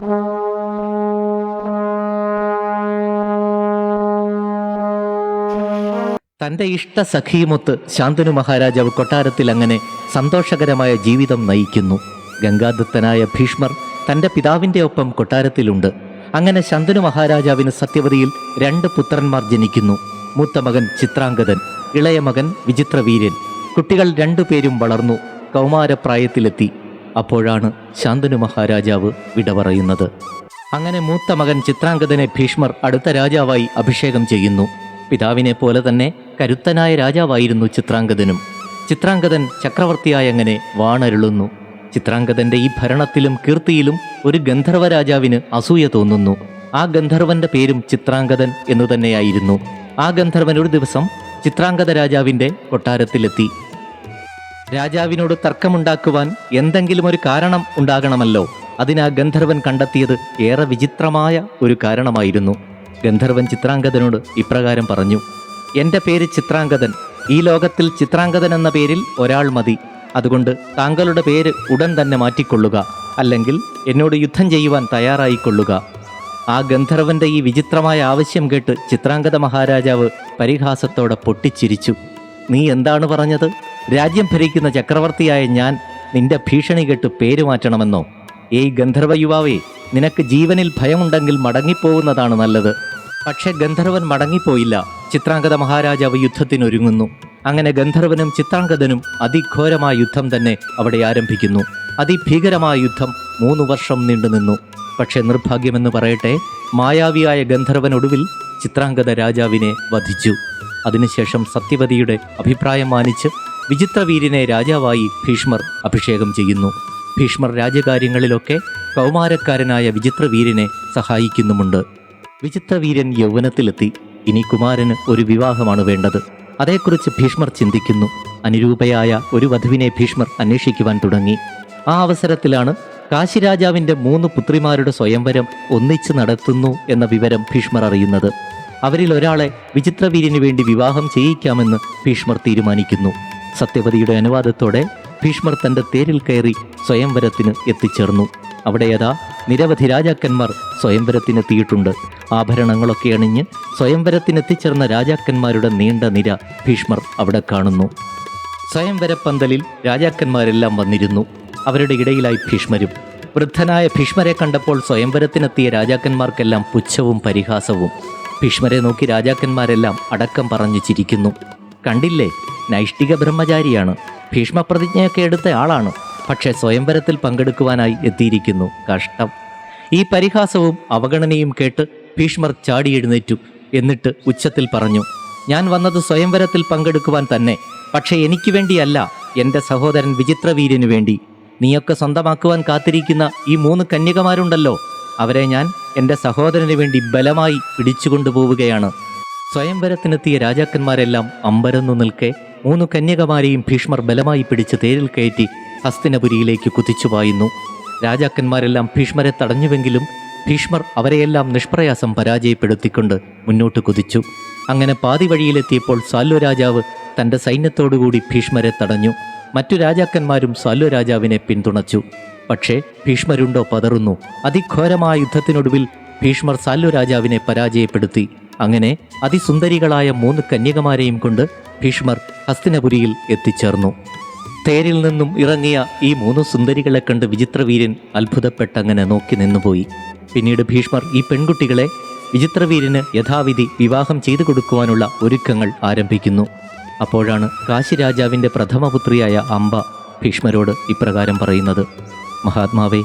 തന്റെ ഇഷ്ട സഖിയുമൊത്ത് ശാന്തനു മഹാരാജാവ് കൊട്ടാരത്തിൽ അങ്ങനെ സന്തോഷകരമായ ജീവിതം നയിക്കുന്നു. ഗംഗാദത്തനായ ഭീഷ്മർ തന്റെ പിതാവിന്റെ ഒപ്പം കൊട്ടാരത്തിലുണ്ട്. അങ്ങനെ ശാന്തനു മഹാരാജാവിന് സത്യവതിയിൽ രണ്ട് പുത്രന്മാർ ജനിക്കുന്നു. മൂത്ത മകൻ ചിത്രാംഗതൻ ഇളയ മകൻ വിചിത്രവീര്യൻ. കുട്ടികൾ രണ്ടുപേരും വളർന്നു കൗമാരപ്രായത്തിലെത്തി. അപ്പോഴാണ് ശാന്തനു മഹാരാജാവ് വിട പറയുന്നത് അങ്ങനെ മൂത്ത മകൻ ചിത്രാംഗതനെ ഭീഷ്മർ അടുത്ത രാജാവായി അഭിഷേകം ചെയ്യുന്നു. പിതാവിനെ പോലെ തന്നെ കരുത്തനായ രാജാവായിരുന്നു ചിത്രാംഗതനും ചിത്രാംഗതൻ ചക്രവർത്തിയായി അങ്ങനെ വാണരുളുന്നു. ചിത്രാംഗതന്റെ ഈ ഭരണത്തിലും കീർത്തിയിലും ഒരു ഗന്ധർവ രാജാവിന് അസൂയ തോന്നുന്നു. ആ ഗന്ധർവന്റെ പേരും ചിത്രാംഗതൻ എന്നു തന്നെയായിരുന്നു. ആ ഗന്ധർവൻ ഒരു ദിവസം ചിത്രാംഗത രാജാവിന്റെ കൊട്ടാരത്തിലെത്തി. രാജാവിനോട് തർക്കമുണ്ടാക്കുവാൻ എന്തെങ്കിലും ഒരു കാരണം ഉണ്ടാകണമല്ലോ. അതിനാ ഗന്ധർവൻ കണ്ടെത്തിയത് ഏറെ വിചിത്രമായ ഒരു കാരണമായിരുന്നു. ഗന്ധർവൻ ചിത്രാംഗതനോട് ഇപ്രകാരം പറഞ്ഞു എന്റെ പേര് ചിത്രാംഗതൻ ഈ ലോകത്തിൽ ചിത്രാംഗതൻ എന്ന പേരിൽ ഒരാൾ മതി. അതുകൊണ്ട് താങ്കളുടെ പേര് ഉടൻ തന്നെ മാറ്റിക്കൊള്ളുക അല്ലെങ്കിൽ എന്നോട് യുദ്ധം ചെയ്യുവാൻ തയ്യാറായിക്കൊള്ളുക. ആ ഗന്ധർവന്റെ ഈ വിചിത്രമായ ആവശ്യം കേട്ട് ചിത്രാംഗത മഹാരാജാവ് പരിഹാസത്തോടെ പൊട്ടിച്ചിരിച്ചു. നീ എന്താണ് പറഞ്ഞത്? രാജ്യം ഭരിക്കുന്ന ചക്രവർത്തിയായ ഞാൻ നിന്റെ ഭീഷണി കേട്ട് പേരുമാറ്റണമെന്നോ ഏയ് ഗന്ധർവ യുവാവേ നിനക്ക് ജീവനിൽ ഭയമുണ്ടെങ്കിൽ മടങ്ങിപ്പോകുന്നതാണ് നല്ലത്. പക്ഷേ ഗന്ധർവൻ മടങ്ങിപ്പോയില്ല. ചിത്രാംഗത മഹാരാജാവ് യുദ്ധത്തിനൊരുങ്ങുന്നു അങ്ങനെ ഗന്ധർവനും ചിത്രാംഗതനും അതിഘോരമായ യുദ്ധം തന്നെ അവിടെ ആരംഭിക്കുന്നു. അതിഭീകരമായ യുദ്ധം മൂന്ന് വർഷം നീണ്ടുനിന്നു പക്ഷേ നിർഭാഗ്യമെന്ന് പറയട്ടെ മായാവിയായ ഗന്ധർവൻ ഒടുവിൽ ചിത്രാംഗത രാജാവിനെ വധിച്ചു. അതിനുശേഷം സത്യവതിയുടെ അഭിപ്രായം മാനിച്ച് വിചിത്രവീര്യനെ രാജാവായി ഭീഷ്മർ അഭിഷേകം ചെയ്യുന്നു. ഭീഷ്മർ രാജകാര്യങ്ങളിലൊക്കെ കൗമാരക്കാരനായ വിചിത്രവീര്യനെ സഹായിക്കുന്നുമുണ്ട്. വിചിത്രവീര്യൻ യൗവനത്തിലെത്തി. ഇനി കുമാരന് ഒരു വിവാഹമാണ് വേണ്ടത്. അതേക്കുറിച്ച് ഭീഷ്മർ ചിന്തിക്കുന്നു. അനുരൂപയായ ഒരു വധുവിനെ ഭീഷ്മർ അന്വേഷിക്കുവാൻ തുടങ്ങി. ആ അവസരത്തിലാണ് കാശിരാജാവിന്റെ മൂന്ന് പുത്രിമാരുടെ സ്വയംവരം ഒന്നിച്ച് നടത്തുന്നു എന്ന വിവരം ഭീഷ്മർ അറിയുന്നത്. അവരിൽ ഒരാളെ വിചിത്രവീര്യന് വേണ്ടി വിവാഹം ചെയ്യിക്കാമെന്ന് ഭീഷ്മർ തീരുമാനിക്കുന്നു. സത്യവതിയുടെ അനുവാദത്തോടെ ഭീഷ്മർ തന്റെ തേരിൽ കയറി സ്വയംവരത്തിന് എത്തിച്ചേർന്നു. അവിടെ യഥാ നിരവധി രാജാക്കന്മാർ സ്വയംവരത്തിനെത്തിയിട്ടുണ്ട്. ആഭരണങ്ങളൊക്കെ അണിഞ്ഞ് സ്വയംവരത്തിനെത്തിച്ചേർന്ന രാജാക്കന്മാരുടെ നീണ്ട നിര ഭീഷ്മർ അവിടെ കാണുന്നു. സ്വയംവരപ്പന്തലിൽ രാജാക്കന്മാരെല്ലാം വന്നിരുന്നു. അവരുടെ ഇടയിലായി ഭീഷ്മരും. വൃദ്ധനായ ഭീഷ്മരെ കണ്ടപ്പോൾ സ്വയംവരത്തിനെത്തിയ രാജാക്കന്മാർക്കെല്ലാം പുച്ഛവും പരിഹാസവും. ഭീഷ്മരെ നോക്കി രാജാക്കന്മാരെല്ലാം അടക്കം പറഞ്ഞു ചിരിക്കുന്നു. കണ്ടില്ലേ? നൈഷ്ഠിക ബ്രഹ്മചാരിയാണ്. ഭീഷ്മപ്രതിജ്ഞയൊക്കെ എടുത്ത ആളാണ്. പക്ഷേ സ്വയംവരത്തിൽ പങ്കെടുക്കുവാനായി എത്തിയിരിക്കുന്നു കഷ്ടം. ഈ പരിഹാസവും അവഗണനയും കേട്ട് ഭീഷ്മർ ചാടി എഴുന്നേറ്റു എന്നിട്ട് ഉച്ചത്തിൽ പറഞ്ഞു ഞാൻ വന്നത് സ്വയംവരത്തിൽ പങ്കെടുക്കുവാൻ തന്നെ. പക്ഷേ എനിക്ക് വേണ്ടിയല്ല എന്റെ സഹോദരൻ വിചിത്രവീര്യനു വേണ്ടി. നീയൊക്കെ സ്വന്തമാക്കുവാൻ കാത്തിരിക്കുന്ന ഈ മൂന്ന് കന്യകമാരുണ്ടല്ലോ. അവരെ ഞാൻ എന്റെ സഹോദരന് വേണ്ടി ബലമായി പിടിച്ചുകൊണ്ടുപോവുകയാണ്. സ്വയംവരത്തിനെത്തിയ രാജാക്കന്മാരെല്ലാം അമ്പരന്നു നിൽക്കെ മൂന്ന് കന്യകമാരെയും ഭീഷ്മർ ബലമായി പിടിച്ച് തേരിൽ കയറ്റി ഹസ്തിനപുരിയിലേക്ക് കുതിച്ചുപായുന്നു രാജാക്കന്മാരെല്ലാം ഭീഷ്മരെ തടഞ്ഞുവെങ്കിലും ഭീഷ്മർ അവരെയെല്ലാം നിഷ്പ്രയാസം പരാജയപ്പെടുത്തിക്കൊണ്ട് മുന്നോട്ട് കുതിച്ചു. അങ്ങനെ പാതി വഴിയിലെത്തിയപ്പോൾ സാല്വ രാജാവ് തന്റെ സൈന്യത്തോടുകൂടി ഭീഷ്മരെ തടഞ്ഞു. മറ്റു രാജാക്കന്മാരും സാല്വ രാജാവിനെ പിന്തുണച്ചു. പക്ഷേ ഭീഷ്മരുണ്ടോ പതറുന്നു. അതിഘോരമായ യുദ്ധത്തിനൊടുവിൽ ഭീഷ്മർ സാല്വ രാജാവിനെ പരാജയപ്പെടുത്തി. അങ്ങനെ അതിസുന്ദരികളായ മൂന്ന് കന്യകമാരെയും കൊണ്ട് ഭീഷ്മർ ഹസ്തിനപുരിയിൽ എത്തിച്ചേർന്നു. തേരിൽ നിന്നും ഇറങ്ങിയ ഈ മൂന്ന് സുന്ദരികളെ കണ്ട് വിചിത്രവീര്യൻ അത്ഭുതപ്പെട്ടങ്ങനെ നോക്കി നിന്നുപോയി. പിന്നീട് ഭീഷ്മർ ഈ പെൺകുട്ടികളെ വിചിത്രവീരന് യഥാവിധി വിവാഹം ചെയ്തു കൊടുക്കുവാനുള്ള ഒരുക്കങ്ങൾ ആരംഭിക്കുന്നു. അപ്പോഴാണ് കാശിരാജാവിന്റെ പ്രഥമപുത്രിയായ അംബ ഭീഷ്മരോട് ഇപ്രകാരം പറയുന്നത്. മഹാത്മാവേ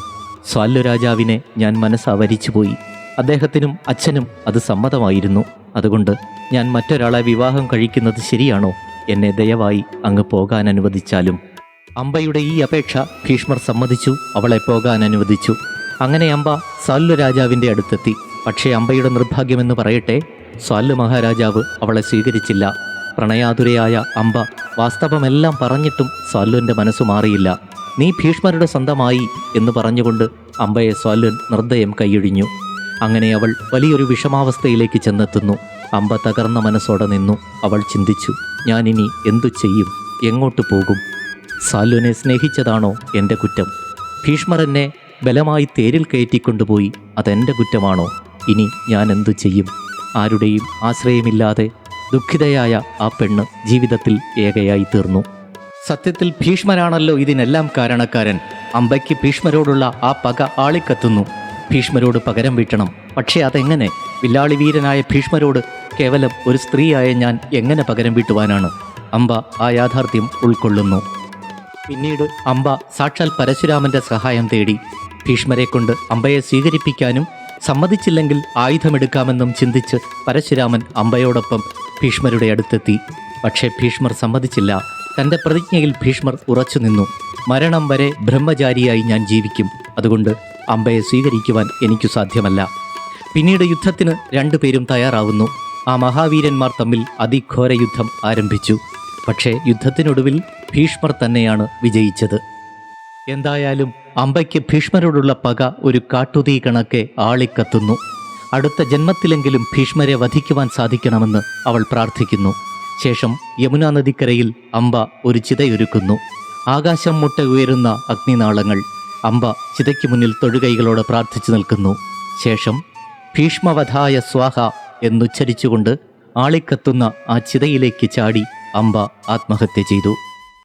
സ്വാല്ലു രാജാവിനെ ഞാൻ മനസ്സവരിച്ചുപോയി. അദ്ദേഹത്തിനും അച്ഛനും അത് സമ്മതമായിരുന്നു. അതുകൊണ്ട് ഞാൻ മറ്റൊരാളെ വിവാഹം കഴിക്കുന്നത് ശരിയാണോ? എന്നെ ദയവായി അങ്ങ് പോകാൻ അനുവദിച്ചാലും അമ്പയുടെ ഈ അപേക്ഷ ഭീഷ്മർ സമ്മതിച്ചു അവളെ പോകാൻ അനുവദിച്ചു അങ്ങനെ അമ്പ സാല്ല രാജാവിന്റെ അടുത്തെത്തി. പക്ഷേ അമ്പയുടെ നിർഭാഗ്യമെന്ന് പറയട്ടെ സാല്ല മഹാരാജാവ് അവളെ സ്വീകരിച്ചില്ല. പ്രണയാതുരയായ അമ്പ വാസ്തവമെല്ലാം പറഞ്ഞിട്ടും സാല്ലുവിന്റെ മനസ്സു മാറിയില്ല. നീ ഭീഷ്മരുടെ സ്വന്തമായി എന്ന് പറഞ്ഞുകൊണ്ട് അമ്പയെ സ്വാല്വൻ നിർദ്ദയം കൈയൊഴിഞ്ഞു. അങ്ങനെ അവൾ വലിയൊരു വിഷമാവസ്ഥയിലേക്ക് ചെന്നെത്തുന്നു. അമ്പ തകർന്ന മനസ്സോടെ നിന്നു. അവൾ ചിന്തിച്ചു ഞാനിനി എന്തു ചെയ്യും? എങ്ങോട്ട് പോകും? സാലുവിനെ സ്നേഹിച്ചതാണോ എന്റെ കുറ്റം? ഭീഷ്മർ എന്നെ ബലമായി തേരിൽ കയറ്റിക്കൊണ്ടുപോയി അതെന്റെ കുറ്റമാണോ? ഇനി ഞാൻ എന്തു ചെയ്യും? ആരുടെയും ആശ്രയമില്ലാതെ ദുഃഖിതയായ ആ പെണ്ണ് ജീവിതത്തിൽ ഏകയായി തീർന്നു. സത്യത്തിൽ ഭീഷ്മരാണല്ലോ ഇതിനെല്ലാം കാരണക്കാരൻ. അമ്പയ്ക്ക് ഭീഷ്മരോടുള്ള ആ പക ആളിക്കത്തുന്നു. ഭീഷ്മരോട് പകരം വീട്ടണം. പക്ഷേ അതെങ്ങനെ? വില്ലാളി വീരനായ ഭീഷ്മരോട് കേവലം ഒരു സ്ത്രീയായ ഞാൻ എങ്ങനെ പകരം വീട്ടുവാനാണ്? അംബ ആ യാഥാർത്ഥ്യം ഉൾക്കൊള്ളുന്നു. പിന്നീട് അംബ സാക്ഷാൽ പരശുരാമന്റെ സഹായം തേടി ഭീഷ്മരെ കൊണ്ട് അമ്പയെ സ്വീകരിപ്പിക്കാനും സമ്മതിച്ചില്ലെങ്കിൽ ആയുധമെടുക്കാമെന്നും ചിന്തിച്ച് പരശുരാമൻ അംബയോടൊപ്പം ഭീഷ്മരുടെ അടുത്തെത്തി. പക്ഷേ ഭീഷ്മർ സമ്മതിച്ചില്ല. തന്റെ പ്രതിജ്ഞയിൽ ഭീഷ്മർ ഉറച്ചു നിന്നു മരണം വരെ ബ്രഹ്മചാരിയായി ഞാൻ ജീവിക്കും. അതുകൊണ്ട് അമ്പയെ സ്വീകരിക്കുവാൻ എനിക്കു സാധ്യമല്ല. പിന്നീട് യുദ്ധത്തിന് രണ്ടുപേരും തയ്യാറാവുന്നു. ആ മഹാവീരന്മാർ തമ്മിൽ അതിഘോര യുദ്ധം ആരംഭിച്ചു. പക്ഷേ യുദ്ധത്തിനൊടുവിൽ ഭീഷ്മർ തന്നെയാണ് വിജയിച്ചത്. എന്തായാലും അമ്പയ്ക്ക് ഭീഷ്മരോടുള്ള പക ഒരു കാട്ടുതീ കണക്കെ ആളിക്കത്തുന്നു. അടുത്ത ജന്മത്തിലെങ്കിലും ഭീഷ്മരെ വധിക്കുവാൻ സാധിക്കണമെന്ന് അവൾ പ്രാർത്ഥിക്കുന്നു. ശേഷം യമുനാ നദിക്കരയിൽ അമ്പ ഒരു ചിതയൊരുക്കുന്നു. ആകാശം മുട്ട ഉയരുന്ന അഗ്നിനാളങ്ങൾ. അമ്പ ചിതയ്ക്ക് മുന്നിൽ തൊഴുകൈകളോട് പ്രാർത്ഥിച്ചു നിൽക്കുന്നു. ശേഷം ഭീഷ്മവധായ സ്വാഹ എന്നുച്ചരിച്ചുകൊണ്ട് ആളിക്കത്തുന്ന ആ ചിതയിലേക്ക് ചാടി അമ്പ ആത്മഹത്യ ചെയ്തു.